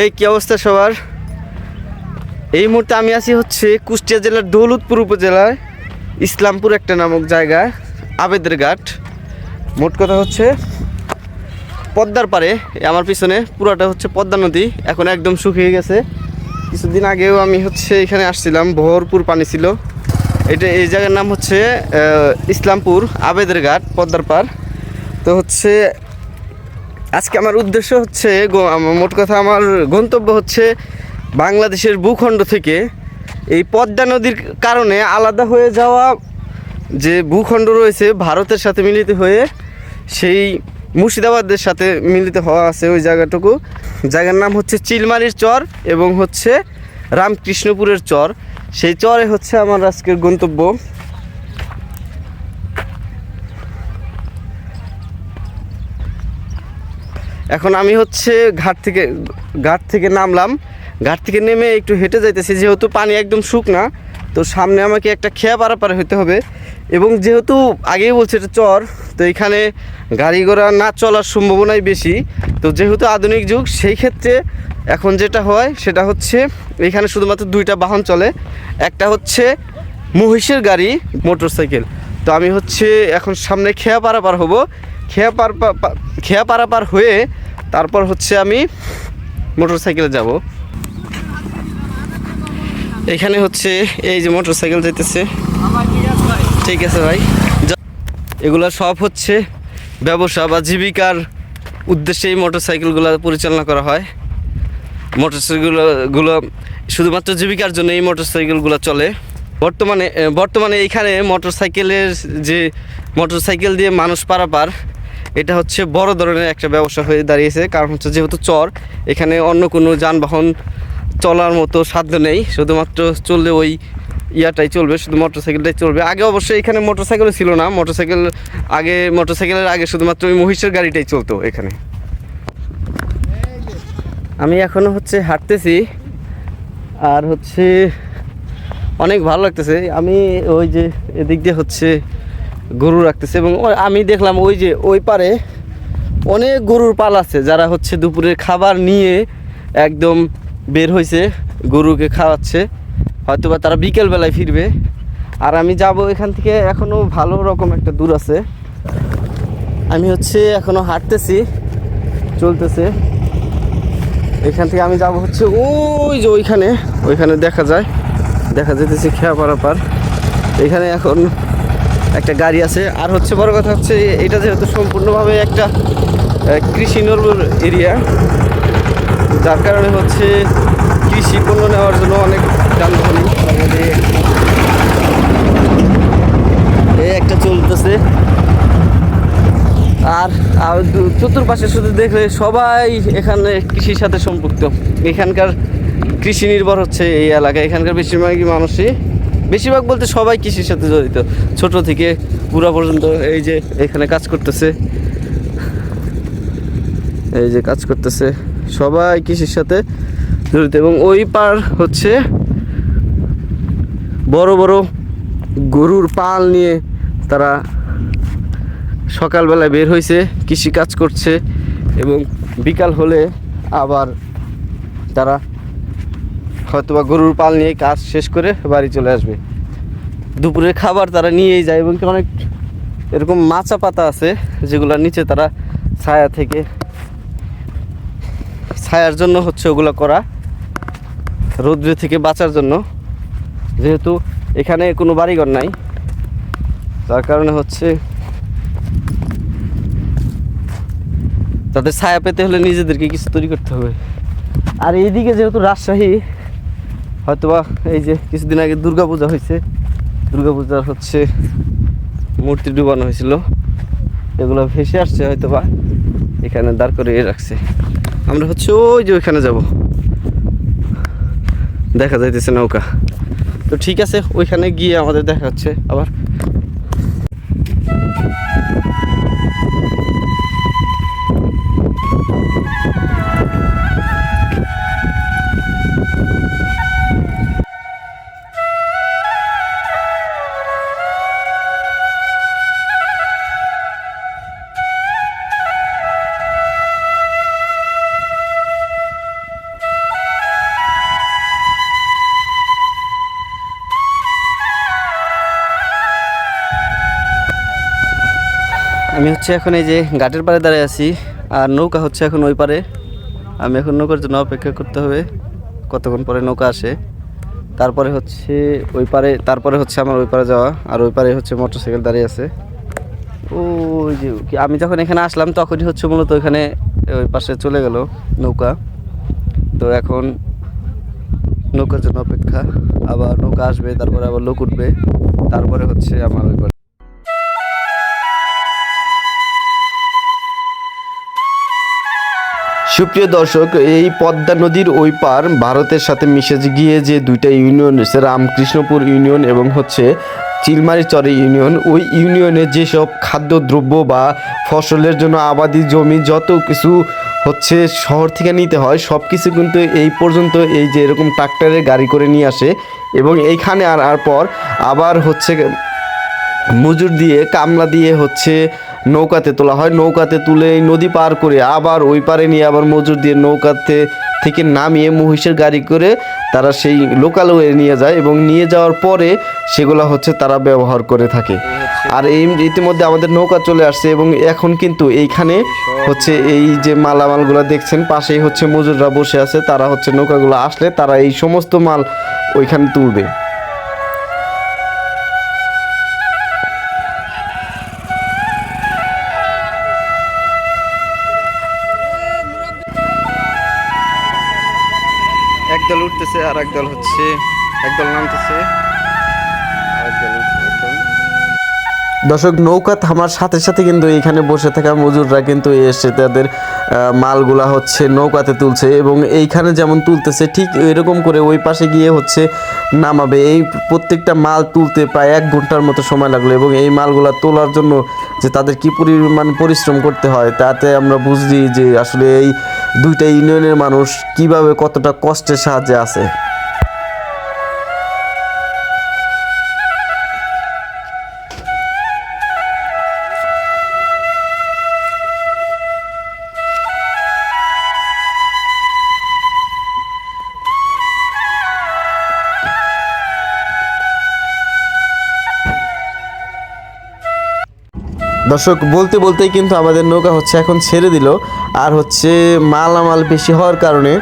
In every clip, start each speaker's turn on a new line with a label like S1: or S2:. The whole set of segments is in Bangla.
S1: এই কি অবস্থা সবার? এই মুহূর্তে আমি আছি হচ্ছে কুষ্টিয়া জেলার দৌলতপুর উপজেলায় ইসলামপুর একটা নামক জায়গায়, আবেদের ঘাট। মোট কথা হচ্ছে পদ্মার পারে আমার পিছনে পুরোটা হচ্ছে পদ্মা নদী, এখন একদম শুকিয়ে গেছে। কিছুদিন আগেও আমি হচ্ছে এখানে আসছিলাম, ভরপুর পানি ছিল। এটা এই জায়গার নাম হচ্ছে ইসলামপুর আবেদের ঘাট, পদ্মার পার তো হচ্ছে আজকে আমার উদ্দেশ্য হচ্ছে মোট কথা আমার গন্তব্য হচ্ছে বাংলাদেশের ভূখণ্ড থেকে এই পদ্মা নদীর কারণে আলাদা হয়ে যাওয়া যে ভূখণ্ড রয়েছে ভারতের সাথে মিলিত হয়ে, সেই মুর্শিদাবাদের সাথে মিলিত হওয়া আছে ওই জায়গাটুকু। জায়গার নাম হচ্ছে চিলমারির চর এবং হচ্ছে রামকৃষ্ণপুরের চর। সেই চরে হচ্ছে আমার আজকের গন্তব্য। এখন আমি হচ্ছে ঘাট থেকে ঘাট থেকে নামলাম। ঘাট থেকে নেমে একটু হেঁটে যাইতেছি, যেহেতু পানি একদম শুকনা, তো সামনে আমাকে একটা খেয়া পারাপার হতে হবে। এবং যেহেতু আগেই বলছে এটা চর, তো এখানে গাড়ি ঘোড়া না চলার সম্ভাবনাই বেশি। তো যেহেতু আধুনিক যুগ, সেই ক্ষেত্রে এখন যেটা হয়, সেটা হচ্ছে এখানে শুধুমাত্র দুইটা বাহন চলে। একটা হচ্ছে মহিষের গাড়ি মোটর সাইকেল তো আমি হচ্ছে এখন সামনে খেয়া পারাপার হব। খেয়া পার খেয়া পারাপার হয়ে তারপর হচ্ছে আমি মোটর সাইকেলে যাব। এখানে হচ্ছে এই যে মোটর সাইকেল যেতেছে ঠিক আছে ভাই। এগুলো সব হচ্ছে ব্যবসা বা জীবিকার উদ্দেশ্যে এই মোটর সাইকেলগুলো পরিচালনা করা হয়। মোটর সাইকেলগুলো শুধুমাত্র জীবিকার জন্য এই মোটর সাইকেলগুলো চলে। বর্তমানে বর্তমানে এইখানে মোটর সাইকেলের যে মোটর সাইকেল দিয়ে মানুষ পারাপার এটা হচ্ছে বড় ধরনের একটা ব্যবসা হয়ে দাঁড়িয়েছে, কারণ হচ্ছে যেহেতু চর, এখানে অন্য কোনো যানবাহন চলার মতো সাধ্য নেই, শুধুমাত্র চললে ওই ইয়াটাই চলবে, শুধু মোটর সাইকেলটাই চলবে। আগে অবশ্যই এখানে মোটর সাইকেলও ছিল না মোটর সাইকেল আগে মোটর সাইকেলের আগে শুধুমাত্র ওই মহিষের গাড়িটাই চলতো এখানে। আমি এখনও হচ্ছে হাঁটতেছি, আর হচ্ছে অনেক ভালো লাগতেছে। আমি ওই যে এদিক দিয়ে হচ্ছে গরু রাখতেছে এবং আমি দেখলাম ওই যে ওই পারে অনেক গরুর পাল আছে, যারা হচ্ছে দুপুরের খাবার নিয়ে একদম বের হয়েছে গরুকে খাওয়াচ্ছে। হয়তো বা তারা বিকেলবেলায় ফিরবে। আর আমি যাব এখান থেকে এখনও ভালো রকম একটা দূর আছে। আমি হচ্ছে এখনও হাঁটতেছি, চলতেছে। এখান থেকে আমি যাব হচ্ছে ওই যে ওইখানে ওইখানে দেখা যায়। দেখা যেতেছে খেয়া পারাপার এখানে এখন একটা গাড়ি আছে। আর হচ্ছে বড় কথা হচ্ছে এটা যেহেতু সম্পূর্ণভাবে একটা কৃষি নির্ভর এরিয়া, যার কারণে হচ্ছে কৃষি পণ্য নেওয়ার জন্য অনেক যানবাহনই আমাদের এই একটা চলতেছে। আর আর চতুর্পাশে শুধু দেখলে সবাই এখানে কৃষির সাথে সম্পৃক্ত। এখানকার কৃষি নির্ভর হচ্ছে এই এলাকায়। এখানকার বেশিরভাগই মানুষই বেশিরভাগ বলতে সবাই কৃষির সাথে জড়িত। ছোট থেকে পুরা পর্যন্ত এই যে এখানে কাজ করতেছে। এই যে কাজ করতেছে। সবাই কৃষির সাথে জড়িত এবং ওই পার হচ্ছে বড় বড় গরুর পাল নিয়ে তারা সকালবেলায় বের হয়েছে কৃষি কাজ করছে এবং বিকাল হলে আবার তারা হয়তোবা গরুর পাল নিয়ে কাজ শেষ করে বাড়ি চলে আসবে। দুপুরের খাবার তারা নিয়েই যায়, এবং অনেক এরকম মাচা পাতা আছে যেগুলোর নিচে তারা ছায়া থেকে ছায়ার জন্য হচ্ছে ওগুলো করা, রৌদ্র থেকে বাঁচার জন্য। যেহেতু এখানে কোনো বাড়িঘর নাই তার কারণে হচ্ছে তাদের ছায়া পেতে হলে নিজেদেরকে কিছু তৈরি করতে হবে। আর এইদিকে যেহেতু রাজশাহী হয়তোবা এই যে কিছুদিন আগে দুর্গাপূজা হয়েছে। দুর্গাপূজার হচ্ছে মূর্তি ডুবানো হয়েছিল। এগুলো ভেসে আসছে হয়তোবা। এখানে দাঁড় করে রাখছে। আমরা হচ্ছে ওই যে ওইখানে যাব। দেখা যাইতেছে নৌকা। তো ঠিক আছে, ওইখানে গিয়ে আমাদের দেখা হচ্ছে আবার। আমি হচ্ছে এখন এই যে ঘাটের পাড়ে দাঁড়িয়ে আছি, আর নৌকা হচ্ছে এখন ওই পারে আমি এখন নৌকার জন্য অপেক্ষা করতে হবে, কতক্ষণ পরে নৌকা আসে। তারপরে হচ্ছে ওই পারে তারপরে হচ্ছে আমার ওই পারে যাওয়া, আর ওই পারে হচ্ছে মোটরসাইকেল দাঁড়িয়ে আছে। ওই যে আমি যখন এখানে আসলাম তখনই হচ্ছে মূলত ওইখানে ওই পাশে চলে গেল নৌকা। তো এখন নৌকার জন্য অপেক্ষা, আবার নৌকা আসবে, তারপরে আবার লোক উঠবে, তারপরে হচ্ছে আমার ওই সুপ্রিয় দর্শক, এই পদ্মা নদীর ওই পার ভারতের সাথে মিশে গিয়ে যে দুইটা ইউনিয়ন রয়েছে, রামকৃষ্ণপুর ইউনিয়ন এবং হচ্ছে চিলমারিচরে ইউনিয়ন, ওই ইউনিয়নে যেসব খাদ্যদ্রব্য বা ফসলের জন্য আবাদি জমি যত কিছু হচ্ছে শহর থেকে নিতে হয় সব কিছু কিন্তু এই পর্যন্ত এই যে এরকম ট্রাক্টরের গাড়ি করে নিয়ে আসে এবং এইখানে আর আর পর আবার হচ্ছে মজুর দিয়ে, কামলা দিয়ে হচ্ছে নৌকাতে তোলা হয়, নৌকাতে তুলে এই নদী পার করে আবার ওই পারে নিয়ে আবার মজুর দিয়ে নৌকাতে থেকে নামিয়ে মহিষের গাড়ি করে তারা সেই লোকাল ওয়ে নিয়ে যায় এবং নিয়ে যাওয়ার পরে সেগুলো হচ্ছে তারা ব্যবহার করে থাকে। আর এই ইতিমধ্যে আমাদের নৌকা চলে আসছে এবং এখন কিন্তু এইখানে হচ্ছে এই যে মালামালগুলো দেখছেন, পাশেই হচ্ছে মজুররা বসে আছে, তারা হচ্ছে নৌকাগুলো আসলে তারা এই সমস্ত মাল ওইখানে তুলবে। আর একদল হচ্ছে একদল নামতেছে দর্শক, নৌকা থামার সাথে সাথে কিন্তু এখানে বসে থাকা মজুররা কিন্তু এসে তাদের মালগুলা হচ্ছে নৌকাতে তুলছে এবং এইখানে যেমন তুলতেছে, ঠিক এরকম করে ওই পাশে গিয়ে হচ্ছে নামাবে। এই প্রত্যেকটা মাল তুলতে প্রায় এক ঘণ্টার মতো সময় লাগল এবং এই মালগুলা তোলার জন্য যে তাদের কী পরিমাণ পরিশ্রম করতে হয়, তাতে আমরা বুঝি যে আসলে এই দুইটা ইউনিয়নের মানুষ কীভাবে কতটা কষ্টের সাহায্যে আছে। দর্শক, বলতে বলতেই কিন্তু আমাদের নৌকা হচ্ছে এখন ছেড়ে দিল। আর হচ্ছে মালামাল বেশি হওয়ার কারণে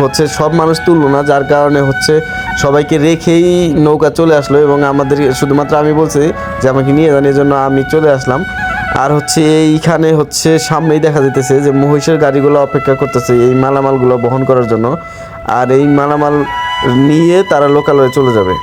S1: হচ্ছে সব মানুষ তুললো না, যার কারণে হচ্ছে সবাইকে রেখেই নৌকা চলে আসলো এবং আমাদের শুধুমাত্র আমি বলছি যে আমাকে নিয়ে যান জন্য আমি চলে আসলাম। আর হচ্ছে এইখানে হচ্ছে সামনেই দেখা যেতেছে যে মহিষের গাড়িগুলো অপেক্ষা করতেছে এই মালামালগুলো বহন করার জন্য। আর এই মালামাল নিয়ে তারা লোকালয়ে চলে যাবে।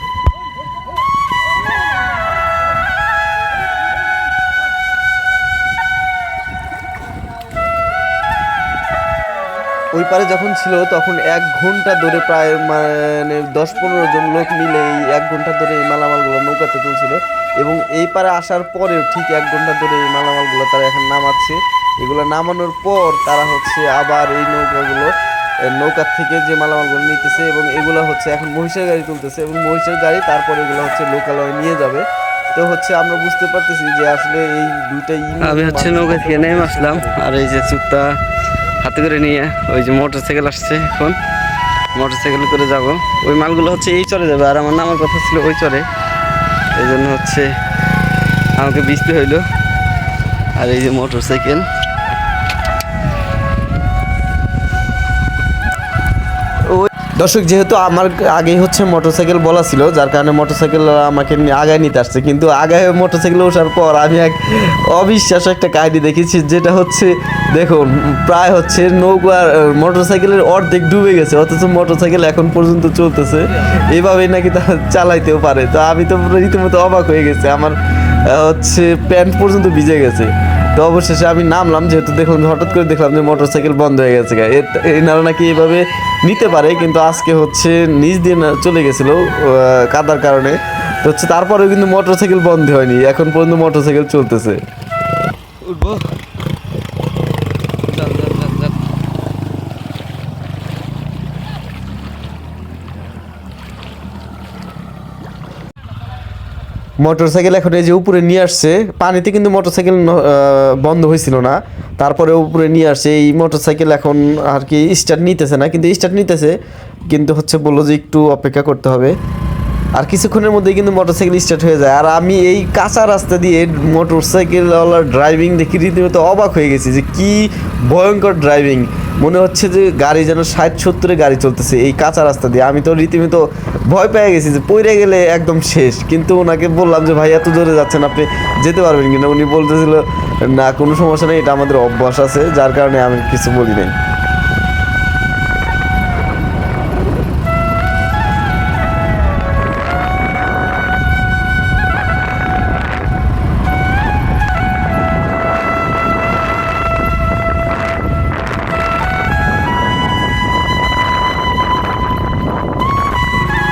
S1: পারে যখন ছিল তখন এক ঘণ্টা ধরে প্রায় মানে দশ পনেরো জন লোক মিলে এই এক ঘণ্টা ধরে এই মালামালগুলো নৌকাতে তুলছিল এবং এই পারে আসার পরেও ঠিক এক ঘণ্টা ধরে এই মালামালগুলো তারা এখন নামাচ্ছে। এগুলো নামানোর পর তারা হচ্ছে আবার এই নৌকাগুলো নৌকার থেকে যে মালামালগুলো নিতেছে এবং এগুলো হচ্ছে এখন মহিষের গাড়ি তুলতেছে এবং মহিষের গাড়ি তারপর এগুলো হচ্ছে লোকালয়ে নিয়ে যাবে। তো হচ্ছে আমরা বুঝতে পারতেছি যে আসলে এই দুইটা
S2: আমি হচ্ছে নৌকা থেকে নেমে আসলাম আর এই যে চুপটা হাতে করে নিয়ে ওই যে মোটর সাইকেল আসছে এখন। মোটর সাইকেল করে যাব। ওই মালগুলো হচ্ছে এই চরে যাবে। আর আমার নামার কথা ছিল ওই চরে। এই জন্য হচ্ছে আমাকে বৃষ্টি হইল। আর এই যে মোটর সাইকেল।
S1: দর্শক, যেহেতু আমার আগেই হচ্ছে মোটরসাইকেল বলা ছিল, যার কারণে মোটরসাইকেল আমাকে আগায় নিতে আসছে। কিন্তু আগায় মোটরসাইকেলে ওঠার পর আমি এক অবিশ্বাস একটা কাহিনী দেখেছি, যেটা হচ্ছে, দেখুন, প্রায় হচ্ছে নৌকা মোটরসাইকেলের অর্ধেক ডুবে গেছে, অথচ মোটরসাইকেল এখন পর্যন্ত চলতেছে। এইভাবেই নাকি তা চালাইতেও পারে। তো আমি তো রীতিমতো অবাক হয়ে গেছে। আমার হচ্ছে প্যান্ট পর্যন্ত ভিজে গেছে। তো অবশেষে আমি নামলাম, যেহেতু দেখলাম হঠাৎ করে দেখলাম যে মোটর সাইকেল বন্ধ হয়ে গেছে এনারা নাকি এইভাবে নিতে পারে, কিন্তু আজকে হচ্ছে নিজ দিয়ে চলে গেছিল কাদার কারণে। তো হচ্ছে তারপরেও কিন্তু মোটরসাইকেল বন্ধ হয়নি, এখন পর্যন্ত মোটরসাইকেল চলতেছে।
S2: উঠবো।
S1: মোটরসাইকেল এখন এই যে উপরে নিয়ে আসছে, পানিতে কিন্তু মোটরসাইকেল বন্ধ হয়েছিল না। তারপরে উপরে নিয়ে আসছে, এই মোটরসাইকেল এখন আর কি স্টার্ট নিতেছে না, কিন্তু স্টার্ট নিতেছে, কিন্তু হচ্ছে বলল যে একটু অপেক্ষা করতে হবে। আর কিছুক্ষণের মধ্যেই কিন্তু মোটরসাইকেল স্টার্ট হয়ে যায়। আর আমি এই কাঁচা রাস্তা দিয়ে মোটরসাইকেলওয়ালার ড্রাইভিং দেখি রীতিমতো অবাক হয়ে গেছি যে কি ভয়ঙ্কর ড্রাইভিং মনে হচ্ছে যে গাড়ি যেন ষাট সত্তরে গাড়ি চলতেছে এই কাঁচা রাস্তা দিয়ে। আমি তো রীতিমতো ভয় পেয়ে গেছি যে পড়ে গেলে একদম শেষ। কিন্তু ওনাকে বললাম যে, ভাই, এত জোরে যাচ্ছেন, আপনি যেতে পারবেন কিনা? উনি বলতেছিল, না, কোনো সমস্যা নেই, এটা আমাদের অভ্যাস আছে, যার কারণে আমি কিছু বলি নাই।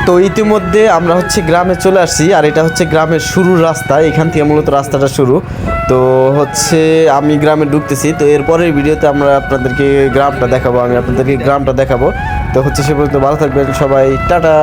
S1: তো ইতিমধ্যে আমরা হচ্ছে গ্রামে চলে আসছি, আর এটা হচ্ছে গ্রামের শুরুর রাস্তা। এখান থেকে মূলত রাস্তাটা শুরু। তো হচ্ছে আমি গ্রামে ঢুকতেছি। তো এরপরের ভিডিওতে আমরা আপনাদেরকে গ্রামটা দেখাবো, আমি আপনাদেরকে গ্রামটা দেখাবো। তো হচ্ছে সে পর্যন্ত ভালো থাকবেন সবাই। টাটা!